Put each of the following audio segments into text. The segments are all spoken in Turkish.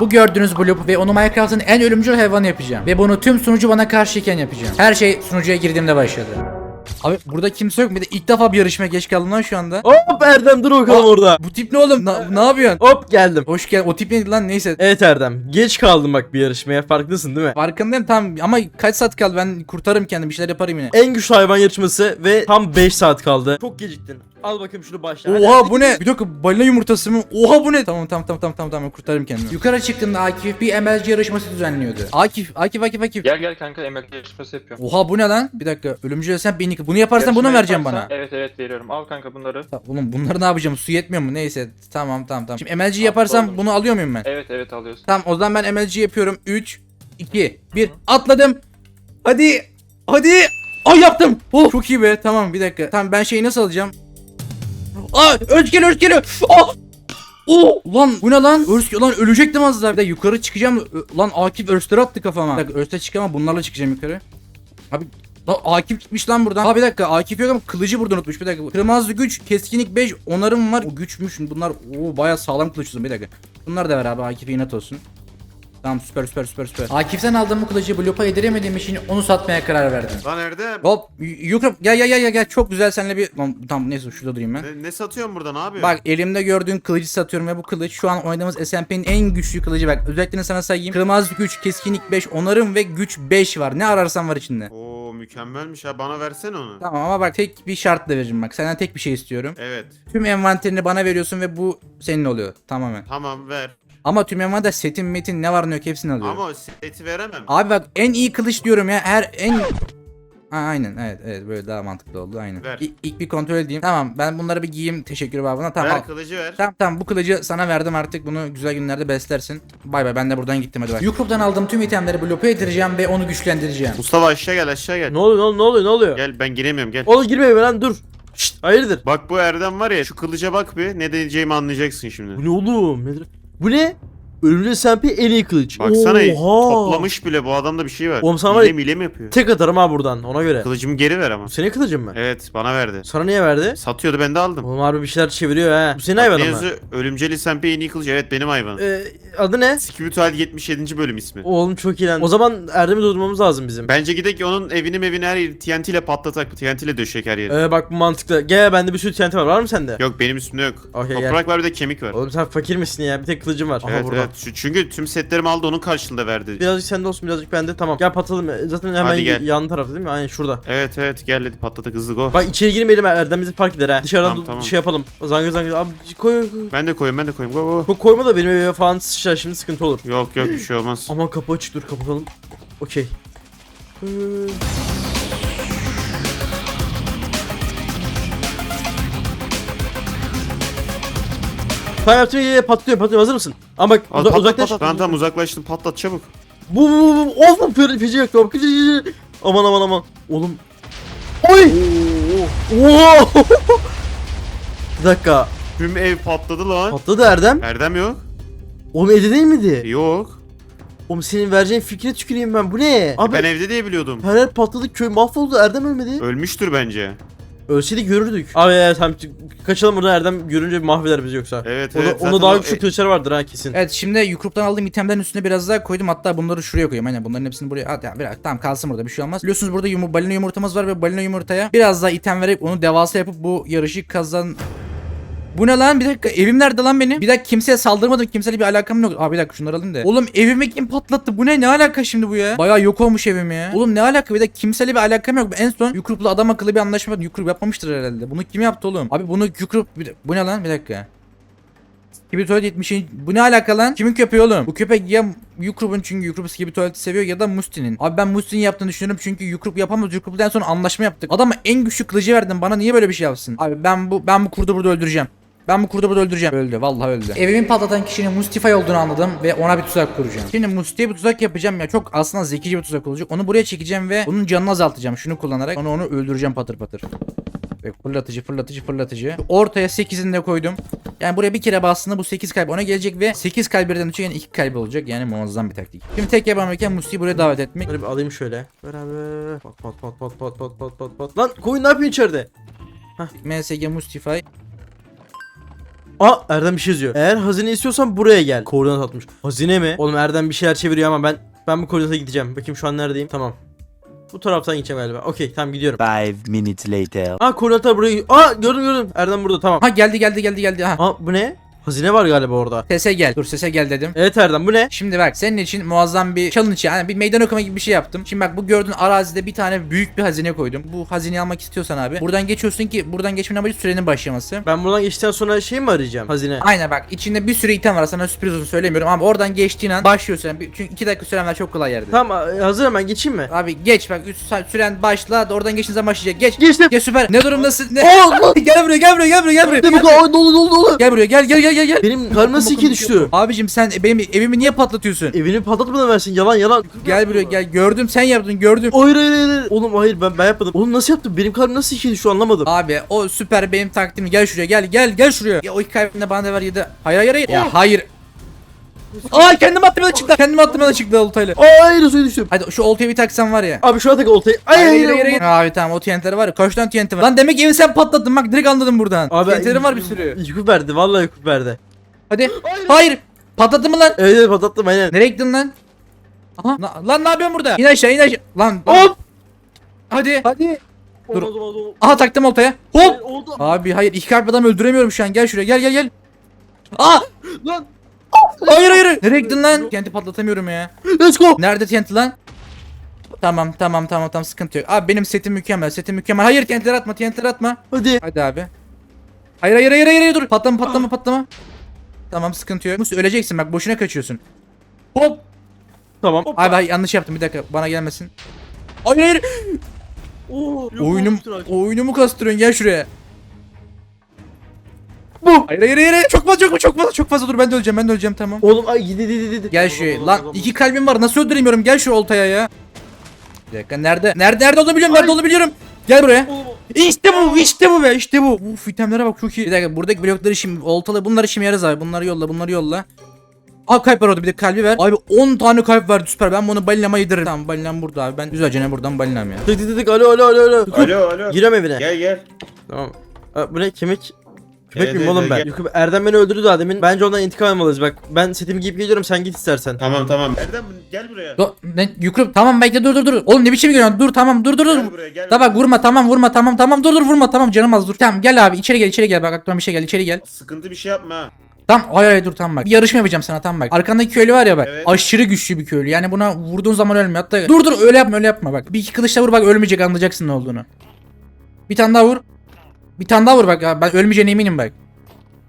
Bu gördüğünüz Bloop ve onu Minecraft'ın en ölümcül hayvanı yapacağım. Ve bunu tüm sunucu bana karşıyken yapacağım. Her şey sunucuya girdiğimde başladı. Abi burada kimse yok. Bir de ilk defa bir yarışmaya geç kaldım lan şu anda. Hop Erdem dur bakalım Aa. orada. Bu tip ne oğlum? Na- ne yapıyorsun? Hop geldim. Hoş geldin. O tip neydi lan? Neyse. Evet Erdem. Geç kaldım bak bir yarışmaya. Farklısın değil mi? Farkındayım tamam ama kaç saat kaldı ben kurtarırım kendim bir şeyler yaparım yine. En güçlü hayvan yarışması ve tam 5 saat kaldı. Çok geciktin. Al bakayım şunu başla. Oha bu ne? Bir dakika balina yumurtası mı? Oha bu ne? Tamam tamam tamam tamam tamam tamam kurtarırım kendimi. Yukarı çıktığımda Akif bir MLG yarışması düzenliyordu. Akif, Akif, Akif, Akif. Gel gel kanka emekli yarışması yapıyorum. Oha bu ne lan? Bir dakika ölümcül sen beni bunu yaparsan bunu Yarışma vereceğim yaparsan- bana. Evet evet veriyorum. Al kanka bunları. Ta- Oğlum bunları ne yapacağım? Su yetmiyor mu? Neyse. Tamam tamam tamam. Şimdi MLG yaparsam olur. bunu alıyor muyum ben? Evet evet alıyorsun. Tamam o zaman ben MLG yapıyorum. 3 2 1 atladım. Hadi. Hadi. Ay yaptım. Oh çok iyi be. Tamam bir dakika. Tamam ben şeyi nasıl alacağım? Aa örs geliyor örs geliyor. Ah! Oh! Ulan bu ne lan? Örs lan ölecektim az daha. Bir de yukarı çıkacağım. Lan Akif örsleri attı kafama. Bir dakika örste çıkamam bunlarla çıkacağım yukarı. Abi Lan Akif gitmiş lan buradan. Ha bir dakika Akif yok ama kılıcı burada unutmuş. Bir dakika. Kırmızı güç, keskinlik 5, onarım var. O güçmüş. Bunlar o bayağı sağlam kılıç uzun. Bir dakika. Bunlar da ver abi Akif'e inat olsun. Tamam süper süper süper süper. Akif'ten aldığım bu kılıcı Bloop'a yediremediğim için onu satmaya karar verdim. Lan Erdem. Hop yukarı gel gel gel gel çok güzel seninle bir Lan, tamam neyse şurada durayım ben. Ne, ne satıyorsun burada ne yapıyorsun? Bak elimde gördüğün kılıcı satıyorum ve bu kılıç şu an oynadığımız SMP'nin en güçlü kılıcı bak. Özelliklerini sana sayayım. Kırmızı güç, keskinlik 5, onarım ve güç 5 var. Ne ararsan var içinde. Oo mükemmelmiş ha bana versene onu. Tamam ama bak tek bir şartla veririm bak. Senden tek bir şey istiyorum. Evet. Tüm envanterini bana veriyorsun ve bu senin oluyor tamamen. Tamam ver. Ama tüm envanterde setin metin ne var ne yok hepsini alıyorum. Ama seti veremem. Abi bak en iyi kılıç diyorum ya. Her en Ha, aynen evet evet böyle daha mantıklı oldu aynen. Ver. İlk, ilk bir kontrol edeyim. Tamam ben bunları bir giyeyim teşekkür babına. Tamam. ver al. kılıcı ver. Tamam tamam bu kılıcı sana verdim artık bunu güzel günlerde beslersin. Bay bay ben de buradan gittim hadi bay. YouTube'dan aldığım tüm itemleri blope edeceğim ve onu güçlendireceğim. Mustafa aşağı gel aşağı gel. Ne oluyor ne oluyor ne oluyor ne oluyor? Gel ben giremiyorum gel. Oğlum girme be lan dur. Şşt hayırdır? Bak bu Erdem var ya şu kılıca bak bir ne diyeceğimi anlayacaksın şimdi. Bu ne oğlum? Nedir? Bu ne? Ölümcül SMP en iyi kılıç. Baksana Oha. toplamış bile bu adamda bir şey var. Oğlum sana Hile mi yapıyor? Tek atarım ha buradan ona göre. Kılıcımı geri ver ama. Bu senin kılıcın mı? Evet bana verdi. Sana niye verdi? Satıyordu ben de aldım. Oğlum harbi bir şeyler çeviriyor ha. Bu senin Bak, hayvanın mı? Ölümceli SMP en iyi kılıcı. Evet benim hayvanım. Ee, adı ne? Skibitual 77. bölüm ismi. Oğlum çok iyi lan. O zaman Erdem'i durdurmamız lazım bizim. Bence gidek onun evini mevini her yeri TNT ile patlatak. TNT ile döşek her yeri. Ee, bak bu mantıklı. Gel bende bir sürü TNT var. Var mı sende? Yok benim üstümde yok. Gel. Toprak var bir de kemik var. Oğlum sen fakir misin ya? Bir tek kılıcım var. Aha evet burada. evet. Şu- Çünkü tüm setlerimi aldı onun karşılığında verdi. Birazcık sende olsun birazcık bende. Tamam. Gel patalım. Zaten hemen Hadi gel. yan tarafta değil mi? Aynen şurada. Evet evet gel hadi patladık hızlı go. Bak içeri girmeyelim Erdem bizi fark eder ha. Dışarıdan Tamam, du- tamam. şey yapalım. Zangır zangır. Abi koy koy. Ben de koyayım ben de koyayım. Go go. Ko- koyma da benim eve falan sıçrar şimdi sıkıntı olur. Yok yok bir şey olmaz. Aman kapı açık dur kapatalım. Okey. Ee, Tamam yaptım ya, ya, patlıyor patlıyor hazır mısın? Ama bak Al, uza- patlat, uzaklaş. patlat. Tamam tamam uzaklaştım patlat çabuk. Bu bu bu bu of bu feci yaktı bak. Aman aman aman. Oğlum. Oy. Oo. Bir dakika. Tüm ev patladı lan. Patladı Erdem. Erdem yok. Oğlum evde değil miydi? Yok. Oğlum senin vereceğin fikre tüküreyim ben. Bu ne? Abi Ben evde diye biliyordum. her yer patladı köy mahvoldu Erdem ölmedi. Ölmüştür bence. Ölseydi görürdük. Abi ya tamam kaçalım buradan Erdem görünce mahveder bizi yoksa. Evet Onda, evet. onda zaten daha o- güçlü e, kılıçlar vardır ha kesin. Evet şimdi YouTube'dan aldığım itemlerin üstüne biraz daha koydum. Hatta bunları şuraya koyayım. Aynen bunların hepsini buraya. Hadi biraz tamam kalsın burada bir şey olmaz. Biliyorsunuz burada yumur, balina yumurtamız var ve balina yumurtaya biraz daha item verip onu devasa yapıp bu yarışı kazan bu ne lan? Bir dakika evim nerede lan benim? Bir dakika kimseye saldırmadım. Kimseyle bir alakam yok. Abi bir dakika şunları alayım da. Oğlum evimi kim patlattı? Bu ne? Ne alaka şimdi bu ya? Bayağı yok olmuş evim ya. Oğlum ne alaka? Bir dakika kimseyle bir alakam yok. En son Yukrup'la adam akıllı bir anlaşma. Yukrup yapmamıştır herhalde. Bunu kim yaptı oğlum? Abi bunu Yukrup... Bu ne lan? Bir dakika. Tuvalet 70. Bu ne alaka lan? Kimin köpeği oğlum? Bu köpek ya Yukrup'un çünkü Yukrup tuvaleti seviyor ya da Musti'nin. Abi ben Musti'nin yaptığını düşünüyorum çünkü Yukrup yapamaz. Yukrup'la en son anlaşma yaptık. Adama en güçlü kılıcı verdim. Bana niye böyle bir şey yapsın? Abi ben bu ben bu kurdu burada öldüreceğim. Ben bu kurdu burada öldüreceğim. Öldü. Vallahi öldü. Evimi patlatan kişinin Mustify olduğunu anladım ve ona bir tuzak kuracağım. Şimdi Musti'ye bir tuzak yapacağım ya. Çok aslında zekice bir tuzak olacak. Onu buraya çekeceğim ve onun canını azaltacağım. Şunu kullanarak. Onu onu öldüreceğim patır patır. Ve fırlatıcı fırlatıcı fırlatıcı. Ortaya 8'ini de koydum. Yani buraya bir kere bastığında bu 8 kalp ona gelecek ve 8 kalp birden yani 2 kalp olacak. Yani muazzam bir taktik. Şimdi tek yapmam gereken Musti'yi buraya davet etmek. Böyle bir alayım şöyle. Beraber. Pat pat pat pat pat pat pat pat pat. Lan koyun ne yapıyor içeride? MSG Mustify. Aa Erdem bir şey yazıyor. Eğer hazine istiyorsan buraya gel. Koordinat atmış. Hazine mi? Oğlum Erdem bir şeyler çeviriyor ama ben ben bu koordinata gideceğim. Bakayım şu an neredeyim. Tamam. Bu taraftan gideceğim galiba. Okey tamam gidiyorum. Five minutes later. Aa koordinatlar buraya. Aa gördüm gördüm. Erdem burada tamam. Ha geldi geldi geldi geldi. Ha. Aa bu ne? Hazine var galiba orada. Sese gel. Dur sese gel dedim. Evet Erdem bu ne? Şimdi bak senin için muazzam bir challenge yani bir meydan okuma gibi bir şey yaptım. Şimdi bak bu gördüğün arazide bir tane büyük bir hazine koydum. Bu hazineyi almak istiyorsan abi buradan geçiyorsun ki buradan geçmenin amacı sürenin başlaması. Ben buradan geçtikten sonra şey mi arayacağım? Hazine. Aynen bak içinde bir sürü item var sana sürpriz olsun söylemiyorum ama oradan geçtiğin an başlıyorsun. Bir- Çünkü 2 dakika süren var çok kolay yerde. Tamam a- hazırım ben geçeyim mi? Abi geç bak üç saat süren başla oradan geçtiğin zaman başlayacak. Geç. Geçtim. Geç süper. Ne durumdasın? Ne? Aa, gel buraya gel buraya gel buraya gel buraya. Gel, o dolu dolu dolu. gel buraya gel gel gel gel gel. Benim karnım nasıl ikiye düştü? Abicim sen benim evimi niye patlatıyorsun? Evini patlatmadan versin yalan yalan. Gel buraya gel gördüm sen yaptın gördüm. Hayır hayır hayır. Oğlum hayır ben ben yapmadım. Oğlum nasıl yaptın? Benim karnım nasıl ikiye düştü anlamadım. Abi o süper benim taktiğim gel şuraya gel gel gel şuraya. Ya o iki kalbinde bana da ver ya da hayır hayır hayır. Ya hayır. Aa kendim attım da çıktı. Kendim attım da çıktı oltayla. Hayır suya düştüm. Hadi şu oltayı bir taksam var ya. Abi şu an tek oltayı. Ay hayır hayır. hayır, hayır. hayır. Abi tamam o TNT'leri var ya. Kaç tane TNT var? Lan demek evi sen patlattın bak direkt anladım buradan. Abi TNT'lerim var bir sürü. Yıkıp verdi vallahi yıkıp verdi. Hadi. Hayır. Patlattın mı lan? Evet evet patlattım aynen. Nereye gittin lan? Aha. na- lan ne yapıyorsun burada? İn aşağı in aşağı. Lan. Hop. Hadi. Hadi. Dur. Olmaz, olmaz, olmaz. Aha taktım oltaya. Hop. Hayır, Oldu. Abi hayır iki kalp adam öldüremiyorum şu an. Gel şuraya gel gel gel. Aa! Lan. Hayır hayır. Nereye gittin lan? TNT patlatamıyorum ya. Let's go. Nerede TNT lan? Tamam tamam tamam tamam sıkıntı yok. Abi benim setim mükemmel setim mükemmel. Hayır TNT'ler atma TNT'ler atma. Hadi. Hadi abi. Hayır hayır hayır hayır, hayır dur. Patlama patlama patlama. Tamam sıkıntı yok. Musi öleceksin bak boşuna kaçıyorsun. Hop. Tamam. Abi hayır, yanlış yaptım bir dakika bana gelmesin. Hayır hayır. Oo, yok, Oyunum oyunumu kastırıyorsun gel şuraya. Bu. Hayır hayır hayır hayır. çok fazla çok çok fazla çok fazla dur ben de öleceğim ben de öleceğim tamam. Oğlum ay gidi gidi gidi. Gel şuraya. Lan iki kalbim var nasıl öldüremiyorum gel şu oltaya ya. Bir dakika nerede? Nerede nerede olduğunu biliyorum nerede olduğunu biliyorum. Gel buraya. İşte bu işte bu be işte bu. Uf itemlere bak çok iyi. Bir dakika buradaki blokları şimdi oltalı bunları işime yarız abi. Bunları yolla bunları yolla. Aa kalp var orada bir de kalbi ver. Abi 10 tane kalp verdi süper. Ben bunu balinama yediririm. Tamam balinam burada abi. Ben güzelce ne buradan balinam ya. Tık tık tık alo alo alo alo. Alo alo. Girem evine. Gel gel. Tamam. Aa, bu ne kemik? Köpek miyim oğlum ben? Yukarı- Erdem beni öldürdü daha demin. Bence ondan intikam almalıyız bak. Ben setimi giyip geliyorum sen git istersen. Tamam tamam. Erdem gel buraya. Do ne yukarı tamam bekle dur dur dur. Oğlum ne biçim geliyorsun? Dur tamam dur dur dur. Gel buraya gel. Tamam bak vurma tamam vurma tamam tamam dur dur vurma tamam canım az dur. Tamam gel abi içeri gel içeri gel bak aklıma bir şey gel içeri gel. Sıkıntı bir şey yapma ha. Tamam hayır hayır dur tamam bak. Bir yarışma yapacağım sana tamam bak. Arkandaki köylü var ya bak. Evet. Aşırı güçlü bir köylü. Yani buna vurduğun zaman ölmüyor. Hatta dur dur öyle yapma öyle yapma bak. Bir iki kılıçla vur bak ölmeyecek anlayacaksın ne olduğunu. Bir tane daha vur. Bir tane daha vur bak ya. Ben ölmeyeceğine eminim bak.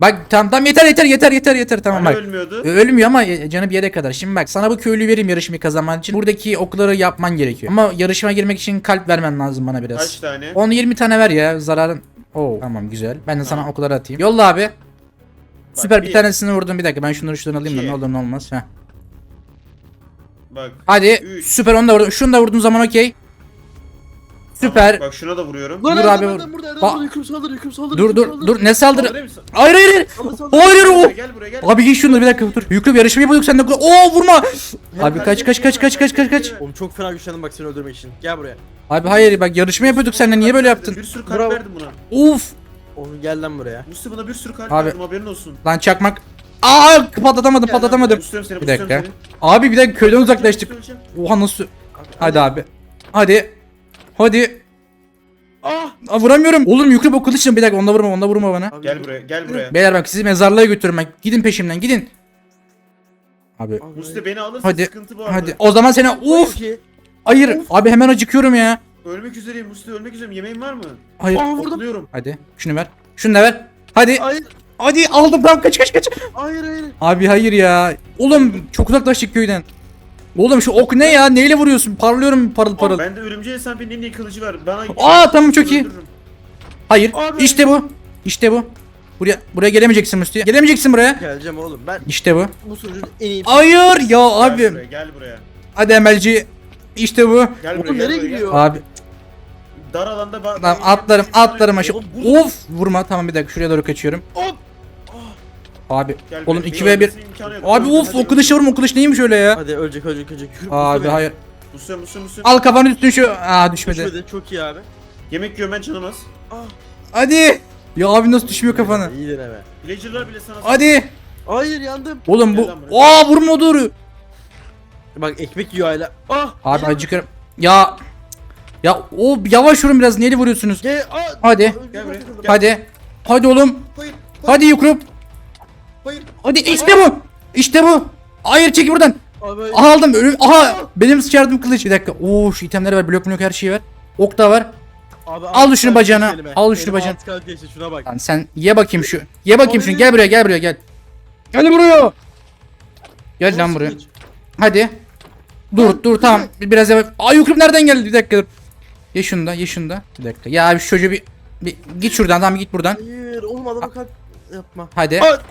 Bak tamam tamam yeter yeter yeter yeter yeter tamam Hani bak. ölmüyordu. Ö- Ölmüyor ama e, canı bir yere kadar. Şimdi bak sana bu köylüyü vereyim yarışmayı kazanman için. Buradaki okları yapman gerekiyor. Ama yarışmaya girmek için kalp vermen lazım bana biraz. Kaç tane? 10-20 tane ver ya zararın. Oo tamam güzel. Ben de sana okları atayım. Yolla abi. Süper bir, tanesini vurdum bir dakika ben şunları şuradan alayım da İki. ne olur ne olmaz. Heh. Bak. Hadi Üç. süper onu da vurdum. Şunu da vurduğun zaman okey. Süper. Tamam, bak şuna da vuruyorum. Dur Lan abi, Erdem, vur. Erdem burada Erdem Ba- burada yıkım saldır yıkım saldır. Dur dur saldır. dur ne saldırı? Saldırayım mı? Hayır hayır hayır. Saldır, saldır. Hayır Gel o. buraya, Gel buraya gel. Abi giy şunu bir dakika dur. Yüklü bir yarışma yapıyorduk sen de. Oo vurma. Abi kaç kaç kaç kaç kaç kaç kaç. Oğlum çok fena güçlendim bak seni öldürmek için. Gel buraya. Abi hayır bak yarışma yapıyorduk seninle niye böyle yaptın? Bir sürü kalp Bravo. verdim buna. Uf. Oğlum gel lan buraya. Mustafa buna bir sürü kalp Abi. verdim haberin olsun. Lan çakmak. Aa patlatamadım Gel lan patlatamadım. seni, Bir dakika. seni. Abi bir dakika köyden uzaklaştık. Öleceğim. Oha nasıl? Hadi abi. Hadi. Hadi. Ah. Aa, vuramıyorum. Oğlum yüklü bu kılıçla bir dakika onda vurma onda vurma bana. Abi, Gel buraya gel buraya. Beyler bak sizi mezarlığa götürmek. Gidin peşimden gidin. Abi. Mustafa beni alırsa Hadi. sıkıntı bu arada. Hadi. O zaman seni uf. Hayır. Abi hemen acıkıyorum ya. Ölmek üzereyim Mustafa ölmek üzereyim. Yemeğin var mı? Hayır. Aa vurdum. Hadi. Şunu ver. Şunu da ver. Hadi. Hayır. Hadi aldım tamam kaç kaç kaç. Hayır hayır. Abi hayır ya. Oğlum çok uzaklaştık köyden. Oğlum şu ok ne ya? Neyle vuruyorsun? Parlıyorum parıl parıl. Ben de örümceğe hesabının en iyi kılıcı var. Bana Aa tamam çok iyi. Öldürürüm. Hayır. Abi. İşte bu. İşte bu. Buraya buraya gelemeyeceksin Musti. Gelemeyeceksin buraya. Geleceğim oğlum ben İşte bu. bu sunucunun en iyi. Hayır ya Gel abi. buraya gel buraya. Hadi emelci. İşte bu. Gel buraya Oğlum gel nereye buraya, gel. gidiyor? Abi Dar alanda ba- atlarım atlarım aşağı. Oğlum, bu- Of vurma tamam bir dakika şuraya doğru kaçıyorum. Hop. Abi Gel oğlum buraya, 2 beni ve 1. öldürmesine imkanı yok. Abi Öldür, of hadi o kılıçla vurma o kılıç neymiş öyle ya. Hadi ölecek ölecek ölecek. Yürü, Abi Mustafa hayır. Mustafa Mustafa Mustafa. Al kafanı üstüne şu. Aa düşmedi. Düşmedi çok iyi abi. Yemek yiyorum ben canım az. Ah. Hadi. Ya abi nasıl düşmüyor kafana? İyi deneme. Villager'lar bile sana Hadi. Hayır yandım. Oğlum bu. Aa vurma doğru. Bak ekmek yiyor hala. Ah. Abi acıkıyorum. Ya. Ya o yavaş vurun biraz. Niye vuruyorsunuz? Gel. Ah. Hadi. Gel buraya. Hadi. Hadi oğlum. Hayır. Hadi Yukrup. Hayır. Hadi işte bu. İşte bu. Hayır çek buradan. Abi. Aha aldım. Ölüm. Aha benim sıçardım kılıç. Bir dakika. Oo şu itemleri ver. Blok blok her şeyi ver. Ok da var. Abi, Al şunu altı bacağına, al şunu Elime bacağına. geçti, şuna bak. Lan sen ye bakayım şu. Ye bakayım şunu. Gel buraya gel buraya gel. Gel buraya. Gel lan buraya. Hadi. Dur dur tamam. Biraz yavaş. Ay Yukrup nereden geldi? Bir dakika dur. Ye şunu da ye şunu da. Bir dakika. Ya abi çocuğu bir, bir git şuradan tamam git buradan. Hayır oğlum adama kalp yapma. Hadi. Aa,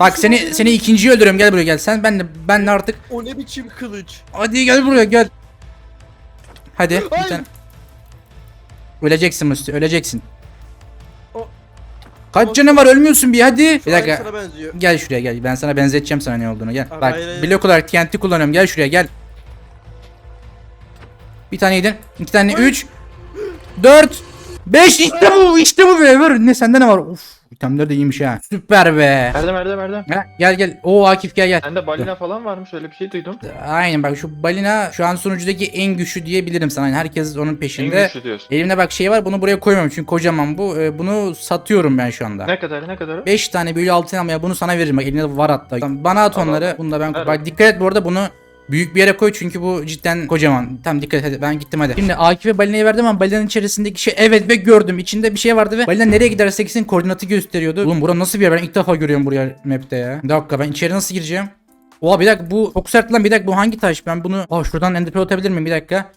Bak seni seni ikinciyi öldürüyorum. Gel buraya gel. Sen ben de ben de artık. o ne biçim kılıç? Hadi gel buraya gel. Hadi. Bir Ay. tane. Öleceksin Musti. Öleceksin. O- Kaç canın var ölmüyorsun bir hadi. Bir dakika. sana benziyor. Gel şuraya gel. Ben sana benzeteceğim sana ne olduğunu. Gel. Abi, Bak hayır, hayır. blok olarak TNT kullanıyorum. Gel şuraya gel. Bir tane yedin. iki tane. Üç. Dört. Beş. İşte bu. işte bu be. Ver. Ne sende ne var? Uf. İtemler de iyiymiş ha. Süper be. Erdem Erdem Erdem. Ha, gel gel. Oo Akif gel gel. Sende balina falan varmış öyle bir şey duydum. Aynen bak şu balina şu an sunucudaki en güçlü diyebilirim sana. Yani herkes onun En peşinde. güçlü diyorsun. Elimde bak şey var bunu buraya koymam çünkü kocaman bu. Ee, bunu satıyorum ben şu anda. Ne kadar ne kadar? 5 tane büyülü altın almaya bunu sana veririm. Bak elinde var hatta. Bana at onları. Bunu da ben. Bak dikkat et bu arada bunu büyük bir yere koy çünkü bu cidden kocaman. Tamam dikkat et ben gittim hadi. Şimdi Akif'e balinayı verdim ama balinanın içerisindeki şey evet ve gördüm. İçinde bir şey vardı ve balina nereye giderse gitsin koordinatı gösteriyordu. Oğlum bura nasıl bir yer? Ben ilk defa görüyorum buraya map'te ya. Bir dakika ben içeri nasıl gireceğim? Oha bir dakika bu çok sert lan bir dakika bu hangi taş? Ben bunu Aa şuradan enderpearl atabilir miyim? Bir dakika.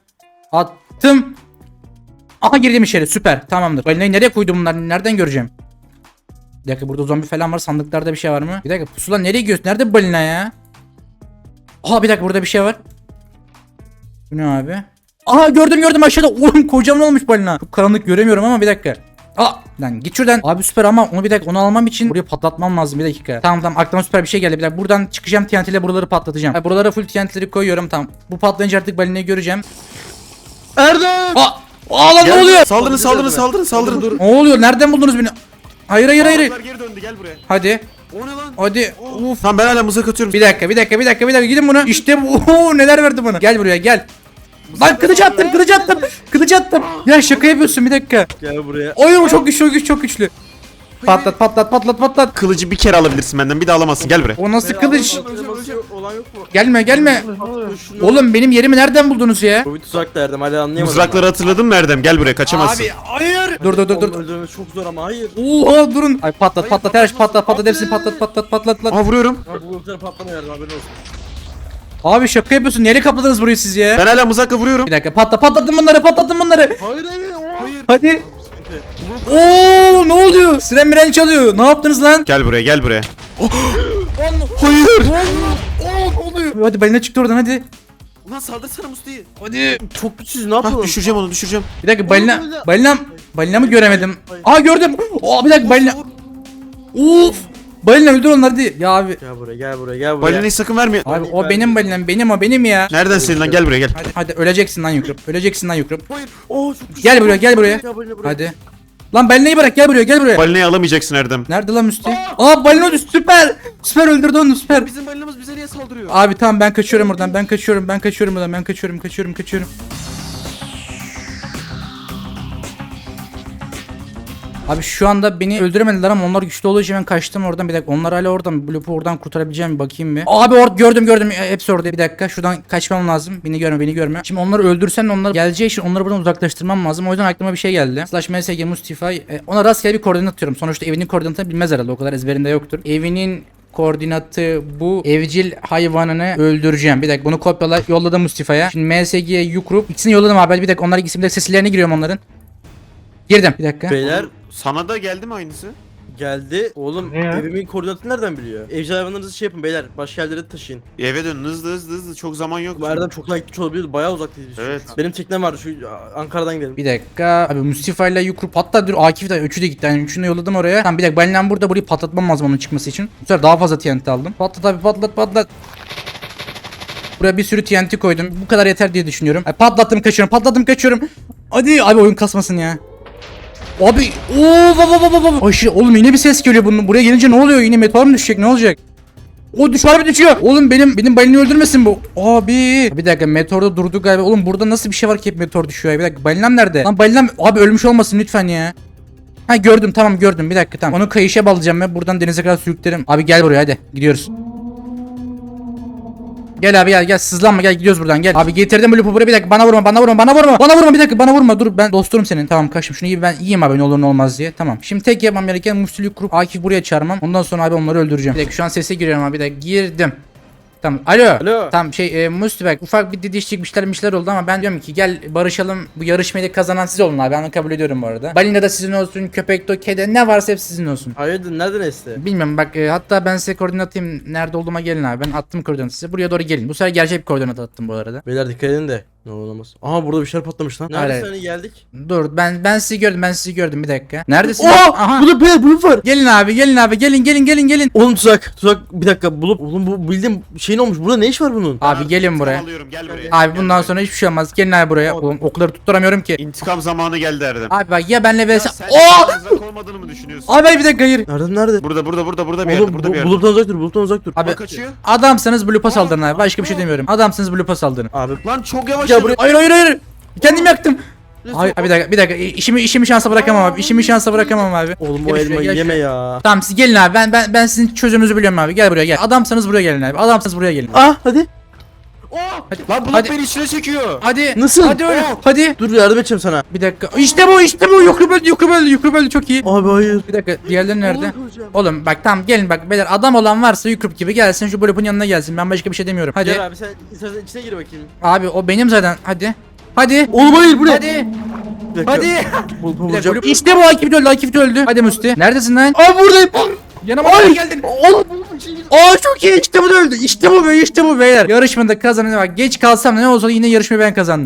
Attım. Aha girdim içeri süper tamamdır. Balinayı nereye koydum bunlar? Nereden göreceğim? Bir dakika burada zombi falan var. Sandıklarda bir şey var mı? Bir dakika pusula nereye gidiyorsun? Nerede balina ya? Aha bir dakika burada bir şey var. Bu ne abi? Aha gördüm gördüm aşağıda. Oğlum kocaman olmuş balina. Çok karanlık göremiyorum ama bir dakika. Aa lan git şuradan. Abi süper ama onu bir dakika onu almam için buraya patlatmam lazım bir dakika. Tamam tamam aklıma süper bir şey geldi. Bir dakika buradan çıkacağım TNT ile buraları patlatacağım. Ha, buralara full TNT'leri koyuyorum tamam. Bu patlayınca artık balinayı göreceğim. Erdem! Aa! Aa lan ne oluyor? Saldırın saldırın saldırın saldırın. Ne oluyor? Nereden buldunuz beni? Hayır hayır hayır. hayır. Balıklar geri döndü gel buraya. Hadi. O ne lan? Hadi. Uf. Tamam ben hala mızrak atıyorum. Bir dakika, bir dakika, bir dakika, bir dakika. Gidin bunu. İşte bu. Oo, neler verdi bana. Gel buraya, gel. Lan kılıç attım, kılıç attım. Kılıç attım. Ya şaka yapıyorsun bir dakika. Gel buraya. Oy bu çok güçlü, çok güçlü, çok güçlü. Patlat, patlat, patlat, patlat. Kılıcı bir kere alabilirsin benden bir daha alamazsın gel buraya. O nasıl kılıç? Olan yok mu? Gelme, gelme. Oğlum benim yerimi nereden buldunuz ya? Bu bir tuzak da Erdem hala anlayamadım. Mızrakları hatırladın mı Erdem? Gel buraya kaçamazsın. hayır. Dur dur dur Onu dur. öldürmemiz çok zor ama hayır. Oha durun. Ay patlat, patlat, her şey patlat, patlat, hepsini patlat, patlat, patlat, patlat. Aa vuruyorum. Ha bu ultiler patlamıyor Erdem haberin olsun. Abi şaka yapıyorsun. Nereye kapladınız burayı siz ya? Ben hala mızrakla vuruyorum. Bir dakika, patlat, patlattım bunları, patlattım bunları. Hayır hayır. Hayır. Hadi. Oo ne oluyor? Siren miren çalıyor. Ne yaptınız lan? Gel buraya gel buraya. Hayır. Oo ne oluyor? Hadi balina çıktı oradan hadi. Ulan saldırsana Musti'yi. Hadi. Çok güçsüz ne Hah yapalım? düşüreceğim onu düşüreceğim. Bir dakika balina. balina. Balina. Mı göremedim? Aa gördüm. Aa bir dakika balina. Uf. Balina öldür onları değil. Ya abi. Gel buraya gel buraya gel buraya. Balinayı sakın verme. Abi o benim balinam. Benim o benim ya. Nereden senin lan gel buraya gel. Hadi hadi öleceksin lan Yukrup. Öleceksin lan Yukrup. Hayır. Oo çok güçlü. Gel buraya gel buraya. Hadi. Lan balinayı bırak gel buraya gel buraya. Balinayı alamayacaksın Erdem. Nerede lan Müsti? Aa balina süper. Süper öldürdü onu süper. Bizim balinamız bize niye saldırıyor? Abi tamam ben kaçıyorum buradan. Ben kaçıyorum. Ben kaçıyorum buradan. Ben kaçıyorum. Kaçıyorum. Kaçıyorum. Abi şu anda beni öldüremediler ama onlar güçlü olduğu için ben kaçtım oradan bir dakika. Onlar hala orada mı? Bloop'u oradan kurtarabileceğim? Bakayım bir. Abi or gördüm gördüm. E, Hepsi orada. Bir dakika. Şuradan kaçmam lazım. Beni görme beni görme. Şimdi onları öldürsen onlar geleceği için onları buradan uzaklaştırmam lazım. O yüzden aklıma bir şey geldi. Slash msg mustify. E, ona rastgele bir koordinat atıyorum. Sonuçta evinin koordinatını bilmez herhalde. O kadar ezberinde yoktur. Evinin koordinatı bu evcil hayvanını öldüreceğim. Bir dakika bunu kopyala yolladım Mustafa'ya. Şimdi MSG'ye Yukrup. İkisini yolladım abi. Bir dakika onlar ikisi bir dakika seslerine giriyorum onların. Girdim. Bir dakika. Beyler Sana da geldi mi aynısı? geldi. Oğlum Ne ya? evimin koordinatını nereden biliyor? Evcil hayvanlarınızı şey yapın beyler. Başka yerlere taşıyın. Eve dön hızlı hızlı hızlı çok zaman yok. Bu Erdem çok uzak olabilir. Bayağı uzaktayız. biz. Evet. Benim teknem vardı şu Ankara'dan gidelim. Bir dakika. Abi Mustafa ile Yukrup hatta dur Akif de üçü de gitti. Yani üçünü de yolladım oraya. Tamam bir dakika Balinam burada burayı patlatmam lazım onun çıkması için. Bu sefer daha fazla TNT aldım. Patlat abi patlat patlat. Buraya bir sürü TNT koydum. Bu kadar yeter diye düşünüyorum. Ay, patlattım kaçıyorum patlattım kaçıyorum. Hadi abi oyun kasmasın ya. Abi ooo. Aşırı oğlum yine bir ses geliyor bunun. Buraya gelince ne oluyor? Yine meteor mu düşecek? Ne olacak? O düş harbi düşüyor. Oğlum benim benim balini öldürmesin bu. Abi. Bir dakika meteorda durdu galiba. Oğlum burada nasıl bir şey var ki hep meteor düşüyor? Bir dakika balinam nerede? Lan balinam abi ölmüş olmasın lütfen ya. Ha gördüm tamam gördüm bir dakika tamam. Onu kayışa bağlayacağım ve buradan denize kadar sürüklerim. Abi gel buraya hadi gidiyoruz. Gel abi gel gel sızlanma gel gidiyoruz buradan gel. Abi getirdim bu lupu buraya bir dakika bana vurma bana vurma bana vurma. Bana vurma bir dakika bana vurma dur ben dosturum senin. Tamam kaçtım şunu iyi ben yiyeyim abi ne olur ne olmaz diye. Tamam. Şimdi tek yapmam gereken muslülük kurup Akif buraya çağırmam. Ondan sonra abi onları öldüreceğim. Bir dakika şu an sese giriyorum abi bir dakika girdim. Tamam. Alo. Alo. Tamam şey e, Müstübek ufak bir şeyler bir şeyler oldu ama ben diyorum ki gel barışalım bu yarışmayı da kazanan siz olun abi ben onu kabul ediyorum bu arada. Balina da sizin olsun köpek de kedi ne varsa hep sizin olsun. Hayırdır nereden esti? Bilmiyorum bak e, hatta ben size koordinat atayım nerede olduğuma gelin abi ben attım koordinatı size buraya doğru gelin. Bu sefer gerçek bir koordinat attım bu arada. Beyler dikkat edin de. Ne olur olmaz. Aha burada bir şeyler patlamış lan. Nerede Evet. hani geldik? Dur ben ben sizi gördüm ben sizi gördüm bir dakika. Neredesin? Oha! Aha. Burada beyler bulut var. Gelin abi gelin abi gelin gelin gelin gelin. Oğlum tuzak. Tuzak bir dakika bulup oğlum bu bildiğim şeyin olmuş. Burada ne iş var bunun? Abi gelin buraya. Alıyorum gel buraya. Abi Gel bundan buraya. sonra hiçbir şey olmaz. Gelin abi buraya. Oğlum okları tutturamıyorum ki. İntikam zamanı geldi Erdem. Abi bak ya benle vs. sen Oo! uzak olmadığını mı düşünüyorsun? Abi bir dakika hayır. Nereden nerede? Burada burada burada burada bir yerde Oğlum burada bu, bir yerde. buluttan uzak dur. Buluttan uzak dur. Abi Bak kaçıyor. adamsanız blupa saldırın abi. Başka bir şey demiyorum. Adamsanız blupa saldırın. Abi Lan çok yavaş. Ya buraya- Hayır hayır hayır. Kendim yaktım. Hayır abi bir dakika bir dakika işimi işimi şansa bırakamam abi. İşimi şansa bırakamam abi. oğlum Gel bu şuraya, elmayı gel yeme ya. Tamam siz gelin abi. Ben ben ben sizin çözümünüzü biliyorum abi. Gel buraya gel. Adamsanız buraya gelin abi. Adamsanız buraya gelin. Ah hadi. Hadi. Lan bulut Hadi. beni içine çekiyor. Hadi. Nasıl? Hadi öyle. Hadi. Dur yardım edeceğim sana. Bir dakika. İşte bu işte bu. Yukarı böldü yukarı böldü yukarı böldü çok iyi. Abi hayır. Bir dakika diğerleri nerede? Oğlum, bak tamam gelin bak beyler adam olan varsa Yukrup gibi gelsin şu blopun yanına gelsin ben başka bir şey demiyorum. Hadi Gel abi sen istersen içine gir bakayım. abi o benim zaten hadi. Hadi. Oğlum hayır bu ne? Hadi. Hadi. Bul, dakika, İşte bu Akif de öldü Akif de öldü. Hadi Musti. Neredesin lan? Abi buradayım. Yanıma Ay. geldin. Oğlum. Aa çok iyi işte bu da öldü. İşte bu be işte bu beyler. Yarışmada kazanan bak geç kalsam ne olsa yine yarışmayı ben kazandım.